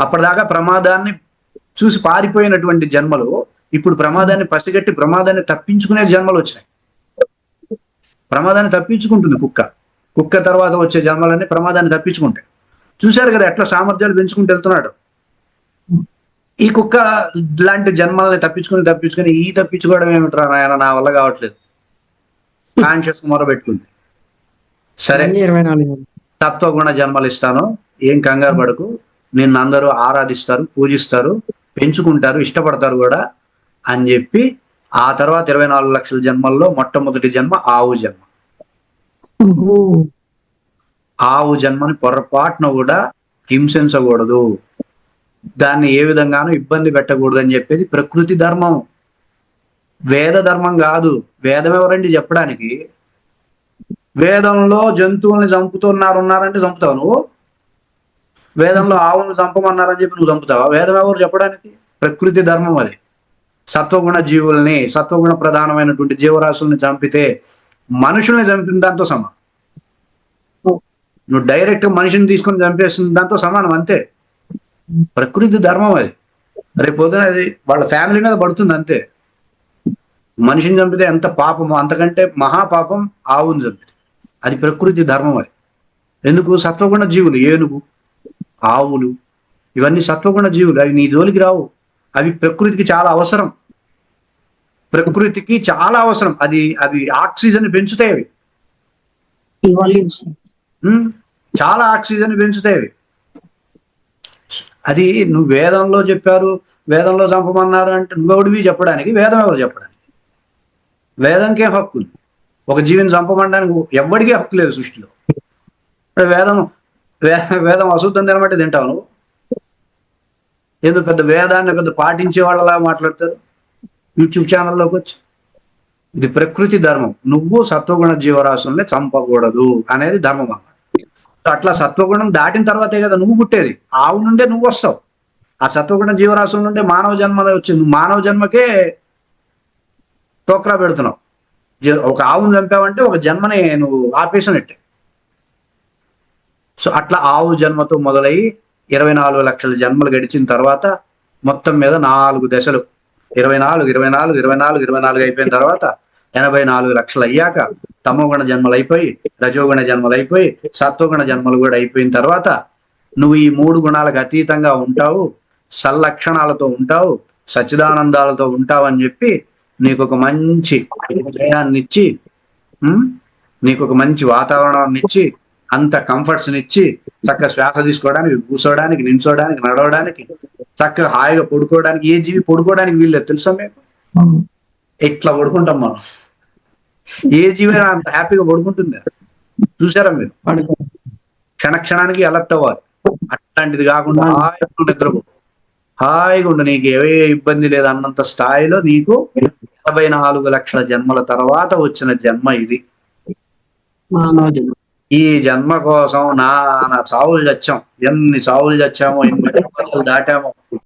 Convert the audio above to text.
అప్పటిదాకా ప్రమాదాన్ని చూసి పారిపోయినటువంటి జన్మలు ఇప్పుడు ప్రమాదాన్ని పసిగట్టి ప్రమాదాన్ని తప్పించుకునే జన్మలు వచ్చినాయి. ప్రమాదాన్ని తప్పించుకుంటుంది కుక్క. కుక్క తర్వాత వచ్చే జన్మలన్నీ ప్రమాదాన్ని తప్పించుకుంటాయి. చూశారు కదా ఎట్లా సామర్థ్యాలు పెంచుకుంటూ వెళ్తున్నాడు. ఈ కుక్క లాంటి జన్మల్ని తప్పించుకుని తప్పించుకుని ఈ తప్పించుకోవడం ఏమిట్రా నాయన? నా వల్ల కావట్లేదు. కాన్షియస్ మొరబెట్టుకుంది. సరే. తత్వగుణ జన్మలు ఇస్తాను. ఏం కంగారు పడకు. నిన్ను అందరూ ఆరాధిస్తారు పూజిస్తారు పెంచుకుంటారు ఇష్టపడతారు కూడా అని చెప్పి ఆ తర్వాత ఇరవై నాలుగు లక్షల జన్మల్లో మొట్టమొదటి జన్మ ఆవు జన్మ. ఆవు జన్మని పొరపాటున కూడా హింసించకూడదు. దాన్ని ఏ విధంగానూ ఇబ్బంది పెట్టకూడదు అని చెప్పేది ప్రకృతి ధర్మం. వేద ధర్మం కాదు. వేదం ఎవరండి చెప్పడానికి? వేదంలో జంతువుల్ని చంపుతున్నారు ఉన్నారంటే చంపుతావు నువ్వు? వేదంలో ఆవును చంపమన్నారని చెప్పి నువ్వు చంపుతావా? వేదం ఎవరు చెప్పడానికి? ప్రకృతి ధర్మం అది. సత్వగుణ జీవుల్ని సత్వగుణ ప్రధానమైనటువంటి జీవరాశుల్ని చంపితే మనుషుల్ని చంపిన దాంతో సమానం. నువ్వు డైరెక్ట్ మనిషిని తీసుకొని చంపేసిన దాంతో సమానం అంతే. ప్రకృతి ధర్మం అది. రేపు పొద్దున అది వాళ్ళ ఫ్యామిలీ మీద పడుతుంది అంతే. మనిషిని చంపితే ఎంత పాపమో అంతకంటే మహాపాపం ఆవుని చంపితే. అది ప్రకృతి ధర్మం అది. ఎందుకు? సత్వగుణ జీవులు ఏనుగు. ఆవులు ఇవన్నీ సత్వగుణ జీవులు. అవి నీ జోలికి రావు. అవి ప్రకృతికి చాలా అవసరం. ప్రకృతికి చాలా అవసరం. అది అవి ఆక్సిజన్ పెంచుతాయి అవి. చాలా ఆక్సిజన్ పెంచుతాయి అవి. అది నువ్వు వేదంలో చెప్పారు వేదంలో చంపమన్నారు అంటే నువ్వెవడివి చెప్పడానికి? వేదం ఎవరు చెప్పడానికి? వేదంకే హక్కు. ఒక జీవిని చంపమనడానికి ఎవ్వడికే హక్కు లేదు సృష్టిలో. వేదం వేదం అశుద్ధం తినమంటే తింటావు నువ్వు? ఏదో పెద్ద వేదాన్ని పెద్ద పాటించే వాళ్ళలా మాట్లాడతారు? యూట్యూబ్ ఛానల్లోకి వచ్చి. ఇది ప్రకృతి ధర్మం. నువ్వు సత్వగుణ జీవరాశుల్ని చంపకూడదు అనేది ధర్మం అన్నమాట. అట్లా సత్వగుణం దాటిన తర్వాతే కదా నువ్వు పుట్టేది. ఆవు నుండే నువ్వు వస్తావు. ఆ సత్వగుణ జీవరాశుల నుండే మానవ జన్మ వచ్చింది మానవ జన్మకే టోక్రా పెడుతున్నావు. ఒక ఆవును చంపావంటే ఒక జన్మని నువ్వు ఆపేసినట్టే. సో అట్లా ఆవు జన్మతో మొదలయ్యి ఇరవై నాలుగు లక్షల జన్మలు గడిచిన తర్వాత మొత్తం మీద నాలుగు దశలు. ఇరవై నాలుగు ఇరవై నాలుగు ఇరవై నాలుగు ఇరవై నాలుగు అయిపోయిన తర్వాత ఎనభై నాలుగు లక్షలు అయ్యాక తమోగుణ జన్మలు అయిపోయి రజోగుణ జన్మలు అయిపోయి సత్వగుణ జన్మలు కూడా అయిపోయిన తర్వాత నువ్వు ఈ మూడు గుణాలకు అతీతంగా ఉంటావు సల్లక్షణాలతో ఉంటావు సచ్చిదానందాలతో ఉంటావు అని చెప్పి నీకు ఒక మంచి ఇచ్చి నీకు ఒక మంచి వాతావరణాన్ని ఇచ్చి అంత కంఫర్ట్స్ ఇచ్చి చక్కగా శ్వాస తీసుకోవడానికి కూర్చోవడానికి నించోడానికి నడవడానికి చక్కగా హాయిగా పడుకోవడానికి ఏ జీవి పడుకోవడానికి వీల్లేదు తెలుసా మీకు? ఇట్లా పడుకుంటాం మనం? ఏ జీవి అంత హ్యాపీగా పడుకుంటుంది. చూసారా మీరు? క్షణ క్షణానికి అలర్ట్ అవ్వాలి. అట్లాంటిది కాకుండా హాయిగా నిద్రపో. హాయిగా ఉండు. నీకు ఏ ఇబ్బంది లేదు అన్నంత స్థాయిలో నీకు ఎనభై నాలుగు లక్షల జన్మల తర్వాత వచ్చిన జన్మ ఇది. మానవ జన్మ. ఈ జన్మ కోసం నా చావులు చచ్చాం. ఎన్ని చావులు చచ్చామో ఎన్ని దాటామో.